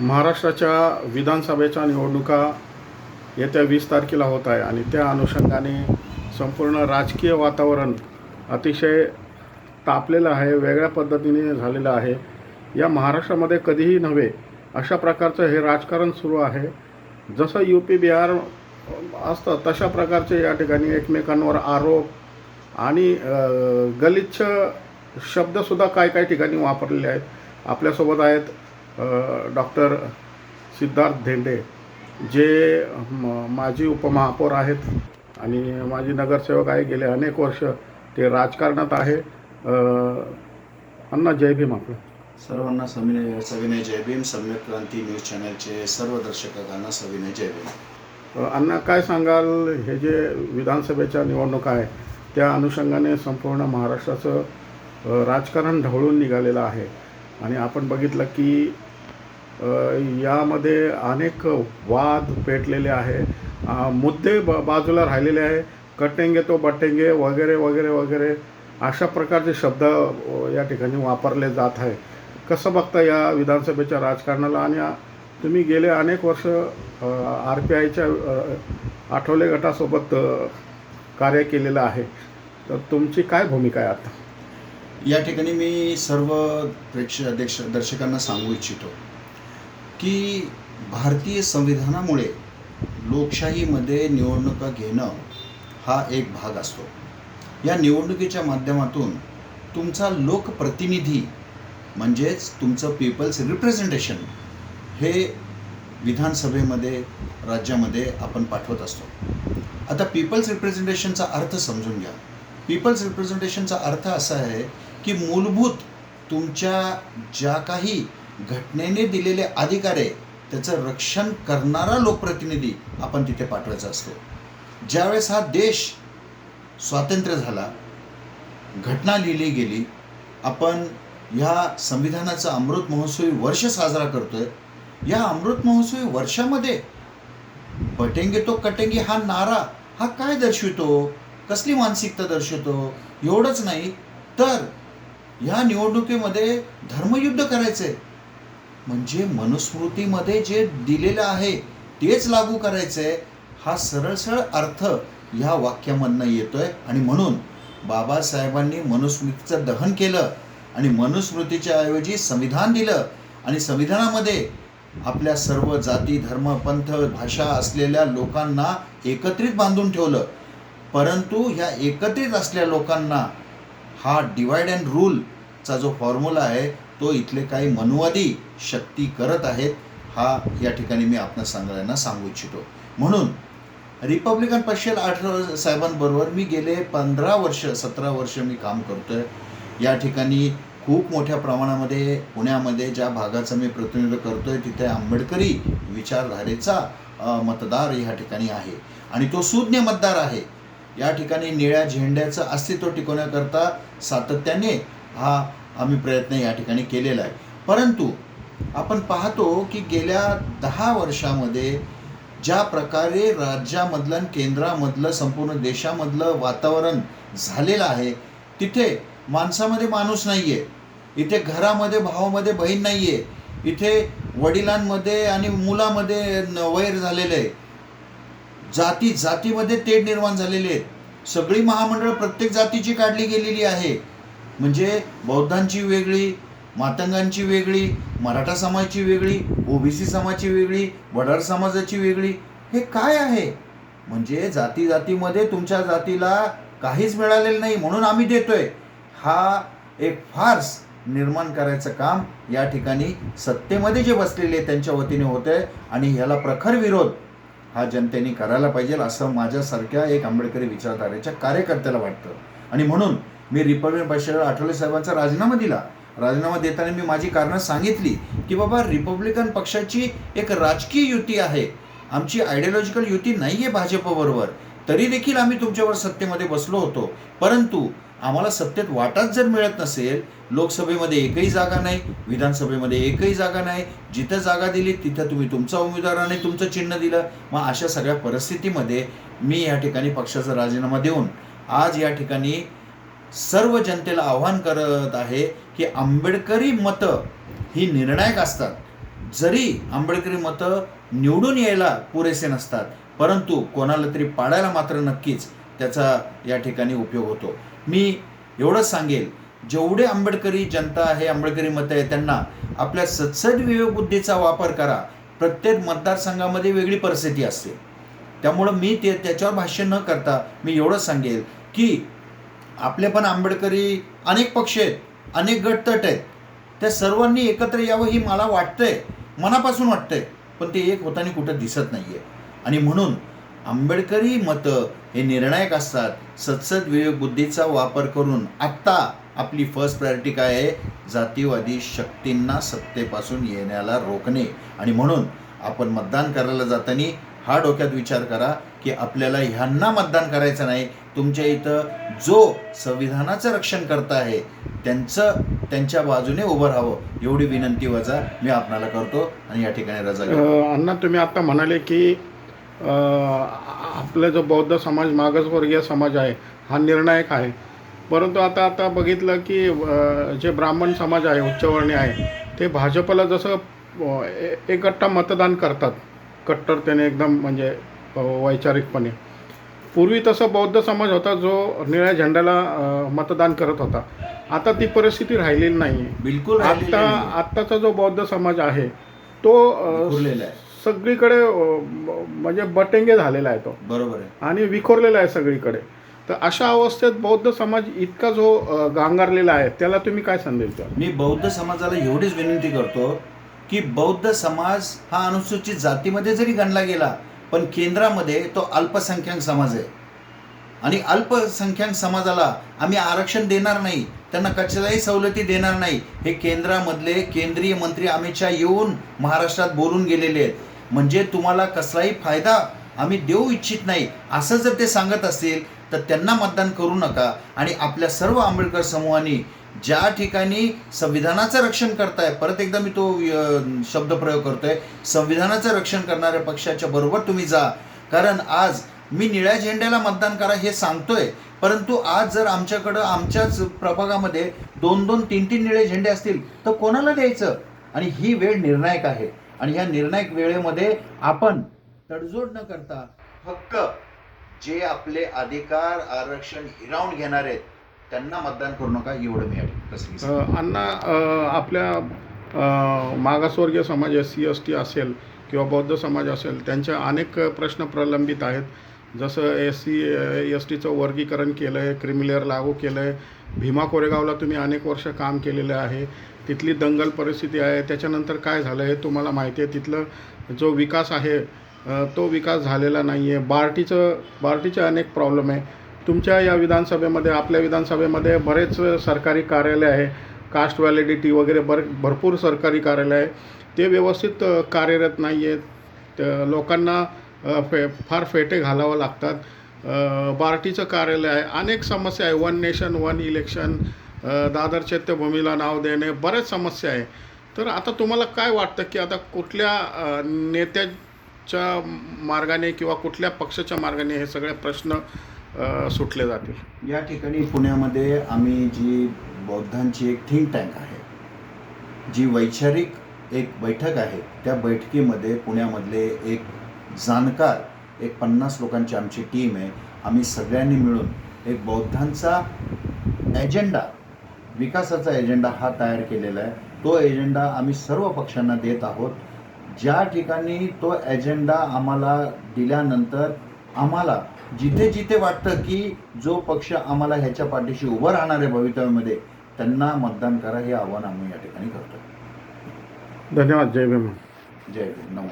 महाराष्ट्राच्या विधानसभेच्या निवडणुका येत्या वीस तारखेला होत आहे आणि त्या अनुषंगाने संपूर्ण राजकीय वातावरण अतिशय तापलेलं आहे वेगळ्या पद्धतीने झालेलं आहे. या महाराष्ट्रामध्ये कधीही नव्हे अशा प्रकारचं हे राजकारण सुरू आहे. जसं यू पी बिहार असतं तशा प्रकारचे या ठिकाणी एकमेकांवर आरोप आणि गलिच्छ शब्दसुद्धा काय काय ठिकाणी वापरलेले आहेत. आपल्यासोबत आहेत डॉक्टर सिद्धार्थ धेंडे जे म माजी उपमहापौर आहेत आणि माजी नगरसेवक आहे. गेले अनेक वर्ष ते राजकारणात आहे. अण्णा जय भीम आपलं. सर्वांना सविनय सविनय जय भीम सम्यक क्रांती न्यूज चॅनलचे सर्व दर्शकांना सविनय जय भीम अण्णा काय सांगाल? हे जे विधानसभेच्या निवडणुका आहे त्या अनुषंगाने संपूर्ण महाराष्ट्राचं राजकारण ढवळून निघालेलं आहे. आणि आपण बघितलं की यामध्ये अनेक वाद पेटलेले आहे. मुद्दे ब बाजूला राहिलेले आहे. कटेंगे तो बटेंगे वगैरे वगैरे वगैरे अशा प्रकारचे शब्द या ठिकाणी वापरले जात आहे. कसं बघता या विधानसभेच्या राजकारणाला? आणि तुम्ही गेले अनेक वर्ष आर पी आयच्या आठवले गटासोबत कार्य केलेलं आहे. तर तुमची काय भूमिका आहे आता? या ठिकाणी मी सर्व प्रेक्ष दर्शकांना सांगू इच्छितो. की भारतीय संविधानामुळे लोकशाहीमध्ये निवडणुका घेणं हा एक भाग असतो. या निवडणुकीच्या माध्यमातून तुमचा लोकप्रतिनिधी म्हणजेच तुमचं पीपल्स रिप्रेझेंटेशन हे विधानसभेमध्ये राज्यामध्ये आपण पाठवत असतो. आता पीपल्स रिप्रेझेंटेशनचा अर्थ समजून घ्या. पीपल्स रिप्रेझेंटेशनचा अर्थ असा आहे की मूलभूत तुमच्या ज्या काही घटनेने दिलेले अधिकार आहे त्याचं रक्षण करणारा लोकप्रतिनिधी आपण तिथे पाठवायचा असतो. ज्यावेळेस हा देश स्वातंत्र्य झाला घटना लिहिली गेली आपण ह्या संविधानाचा अमृत महोत्सवी वर्ष साजरा करतोय या अमृत महोत्सवी वर्षामध्ये बटेंगे तो कटेंगे हा नारा हा काय दर्शवितो? कसली मानसिकता दर्शवतो? एवढंच नाही तर ह्या निवडणुकीमध्ये धर्मयुद्ध करायचंय. म्हणजे मनुस्मृतीमध्ये जे दिलेलं आहे तेच लागू करायचं आहे हा सरळ सरळ अर्थ ह्या वाक्यामधनं येतोय. आणि म्हणून बाबासाहेबांनी मनुस्मृतीचं दहन केलं आणि मनुस्मृतीच्या ऐवजी संविधान दिलं. आणि संविधानामध्ये आपल्या सर्व जाती धर्म पंथ भाषा असलेल्या लोकांना एकत्रित बांधून ठेवलं. परंतु ह्या एकत्रित असलेल्या लोकांना हा डिवाइड अँड रूलचा जो फॉर्म्युला आहे तो इथले काही मनुवादी शक्ती करत आहेत हा या ठिकाणी मी आपण सगळ्यांना सांगू इच्छितो. म्हणून रिपब्लिकन पक्षाला आठव साहेबांबरोबर मी गेले पंधरा वर्ष सतरा वर्ष मी काम करतो आहे या ठिकाणी खूप मोठ्या प्रमाणामध्ये पुण्यामध्ये ज्या भागाचं मी प्रतिनिधित्व करतो आहे तिथे आंबेडकरी विचारधारेचा मतदार या ठिकाणी आहे. आणि तो सुज्ञ मतदार आहे. या ठिकाणी निळ्या झेंड्याचं अस्तित्व टिकवण्याकरता सातत्याने हा आम्ही प्रयत्न या ठिकाणी केलेला आहे. परंतु आपण पाहतो की गेल्या दहा वर्षामध्ये ज्या प्रकारे राज्यामधलं आणि केंद्रामधलं संपूर्ण देशामधलं वातावरण झालेलं आहे तिथे माणसामध्ये माणूस नाही आहे इथे घरामध्ये भावामध्ये बहीण नाही आहे इथे वडिलांमध्ये आणि मुलामध्ये न- वैर झालेलं आहे जाती जातीमध्ये तेढ निर्माण झालेले आहेत. सगळी महामंडळ प्रत्येक जातीची काढली गेलेली आहे. म्हणजे बौद्धांची वेगळी मातंगांची वेगळी मराठा समाजाची वेगळी ओबीसी समाजाची वेगळी वडार समाजाची वेगळी हे काय आहे? म्हणजे जाती जातीमध्ये तुमच्या जातीला काहीच मिळालेलं नाही म्हणून आम्ही देतोय. हा एक फार्स निर्माण करायचं काम या ठिकाणी सत्तेमध्ये जे बसलेले त्यांच्या वतीने होते आहे आणि ह्याला प्रखर विरोध हा जनतेने करायला पाहिजे असं माझ्यासारख्या एक आंबेडकरी विचारधारेच्या कार्यकर्त्याला वाटतं. आणि म्हणून मी रिपब्लिकन पक्षाला आठवले साहेबांचा राजीनामा दिला. राजीनामा देताना मी माझी कारणं सांगितली की बाबा रिपब्लिकन पक्षाची एक राजकीय युती आहे. आमची आयडिओलॉजिकल युती नाही आहे भाजपबरोबर. तरी देखील आम्ही तुमच्यावर सत्तेमध्ये बसलो होतो. परंतु आम्हाला सत्तेत वाटाच जर मिळत नसेल लोकसभेमध्ये एकही जागा नाही विधानसभेमध्ये एकही जागा नाही जिथं जागा दिली तिथं तुम्ही तुमचा उमेदवाराने तुमचं चिन्ह दिलं. मग अशा सगळ्या परिस्थितीमध्ये मी या ठिकाणी पक्षाचा राजीनामा देऊन आज या ठिकाणी सर्व जनतेला आव्हान करत आहे की आंबेडकरी मतं ही निर्णायक असतात. जरी आंबेडकरी मतं निवडून यायला पुरेसे नसतात परंतु कोणाला तरी पाडायला मात्र नक्कीच त्याचा या ठिकाणी उपयोग होतो. मी एवढंच सांगेल जेवढे आंबेडकरी जनता आहे आंबेडकरी मतं आहे त्यांना आपल्या सत्सद विवेकबुद्धीचा वापर करा. प्रत्येक मतदारसंघामध्ये वेगळी परिस्थिती असते. त्यामुळं मी ते त्याच्यावर भाष्य न करता मी एवढंच सांगेल की आपले पण आंबेडकरी अनेक पक्ष आहेत अनेक गटतट आहेत. त्या सर्वांनी एकत्र यावं ही मला वाटतंय मनापासून वाटतंय. पण ते एक होताना कुठं दिसत नाही आहे आणि म्हणून आंबेडकरी मतं हे निर्णायक असतात. सत्सद विवेकबुद्धीचा वापर करून आत्ता आपली फर्स्ट प्रायोरिटी काय आहे? जातीवादी शक्तींना सत्तेपासून येण्याला रोखणे. आणि म्हणून आपण मतदान करायला जाताना हा डोक्यात विचार करा की आपल्याला ह्यांना मतदान करायचं नाही. तुमच्या इथं जो संविधानाचं रक्षण करत आहे त्यांचं त्यांच्या बाजूने उभं राहावं. एवढी विनंती वजा मी आपणाला करतो आणि या ठिकाणी रजा घेतो. अण्णा तुम्ही आता म्हणाले की अ, आपला जो बौद्ध समाज मागासवर्गीय समाज आहे हा निर्णायक आहे. परंतु आता आता बघितलं की अ, जे ब्राह्मण समाज आहे उच्चवर्णीय आहे ते भाजपला जसं अ, ए- एकट्टा मतदान करतात. कट्टरतेने एकदम म्हणजे वैचारिकपणे. पूर्वी तसं बौद्ध समाज होता जो निळ्या झेंड्याला मतदान करत होता. आता ती परिस्थिती राहिलेली नाही बिलकुल आता. आत्ताचा जो बौद्ध समाज आहे तो सगळीकडे म्हणजे बटेंगे झालेला आहे तो. बरोबर आहे. आणि विखुरलेला आहे सगळीकडे. तर अशा अवस्थेत बौद्ध समाज इतका जो गांगारलेला आहे त्याला तुम्ही काय संदेश द्याल? मी बौद्ध समाजाला एवढीच विनंती करतो की बौद्ध समाज हा अनुसूचित जातीमध्ये जरी गणला गेला पण केंद्रामध्ये तो अल्पसंख्याक समाज आहे. आणि अल्पसंख्याक समाजाला आम्ही आरक्षण देणार नाही त्यांना कशालाही सवलती देणार नाही हे केंद्रामधले केंद्रीय मंत्री अमित शहा येऊन महाराष्ट्रात बोलून गेलेले आहेत. म्हणजे तुम्हाला कसलाही फायदा आम्ही देऊ इच्छित नाही असं जर ते सांगत असतील तर त्यांना मतदान करू नका. आणि आपल्या सर्व आंबेडकर समूहांनी ज्या ठिकाणी संविधानाचं रक्षण करताय परत एकदा मी तो शब्द शब्दप्रयोग करतोय. संविधानाचं रक्षण करणाऱ्या पक्षाच्या बरोबर तुम्ही जा. कारण आज मी निळ्या झेंड्याला मतदान करा हे सांगतोय. परंतु आज जर आमच्याकडं आमच्याच प्रभागामध्ये दोन दोन तीन तीन निळे झेंडे असतील तर कोणाला द्यायचं? आणि ही वेळ निर्णायक आहे. आणि ह्या निर्णायक वेळेमध्ये आपण तडजोड न करता फक्त जे आपले अधिकार आरक्षण हिरावून घेणार आहेत त्यांना मतदान करू नका एवढं मी अण्णा आपल्या मागासवर्गीय समाज एस सी एस टी असेल किंवा बौद्ध समाज असेल त्यांचे अनेक प्रश्न प्रलंबित आहेत. जसं एस सी एस टीचं वर्गीकरण केलं आहे क्रिमिलेअर लागू केलं आहे भीमा कोरेगावला तुम्ही अनेक वर्ष काम केलेलं आहे. तिथली दंगल परिस्थिती आहे. त्याच्यानंतर काय झालं हे तुम्हाला माहिती आहे. तिथलं जो विकास आहे तो विकास झालेला नाही आहे बार्टीचं बार्टीचे अनेक प्रॉब्लेम आहे. तुमच्या या विधानसभेमध्ये आपल्या विधानसभेमध्ये बरेच सरकारी कार्यालय आहे. कास्ट व्हॅलिडिटी वगैरे बर भरपूर सरकारी कार्यालय आहे. ते व्यवस्थित कार्यरत नाही आहेत लोकांना फे फार फेटे घालावं लागतात. पार्टीचं बार्टीचं कार्यालय आहे. अनेक समस्या आहे. One nation one election Dadar चैत्यभूमीला नाव देणे बऱ्याच समस्या आहे. तर आता तुम्हाला काय वाटतं की आता कुठल्या नेत्याच्या मार्गाने किंवा कुठल्या पक्षाच्या मार्गाने हे सगळे प्रश्न सुटले जातील. या ठिकाणी पुण्यामध्ये आम्ही जी बौद्धांची एक थिंक टँक आहे जी वैचारिक एक बैठक आहे त्या बैठकीमध्ये पुण्यामधले एक जाणकार एक पन्नास लोकांची आमची टीम आहे. आम्ही सगळ्यांनी मिळून एक बौद्धांचा एजेंडा विकासाचा एजेंडा हा तयार केलेला आहे. तो एजेंडा आम्ही सर्व पक्षांना देत आहोत. ज्या ठिकाणी तो एजेंडा आम्हाला दिल्यानंतर आम्हाला जिथे जिथे वाटतं की जो पक्ष आम्हाला ह्याच्या पाठीशी उभं राहणार आहे भवितव्यामध्ये त्यांना मतदान करा हे आव्हान आम्ही या ठिकाणी करतो धन्यवाद. जय भीम. जय भीम. नमो.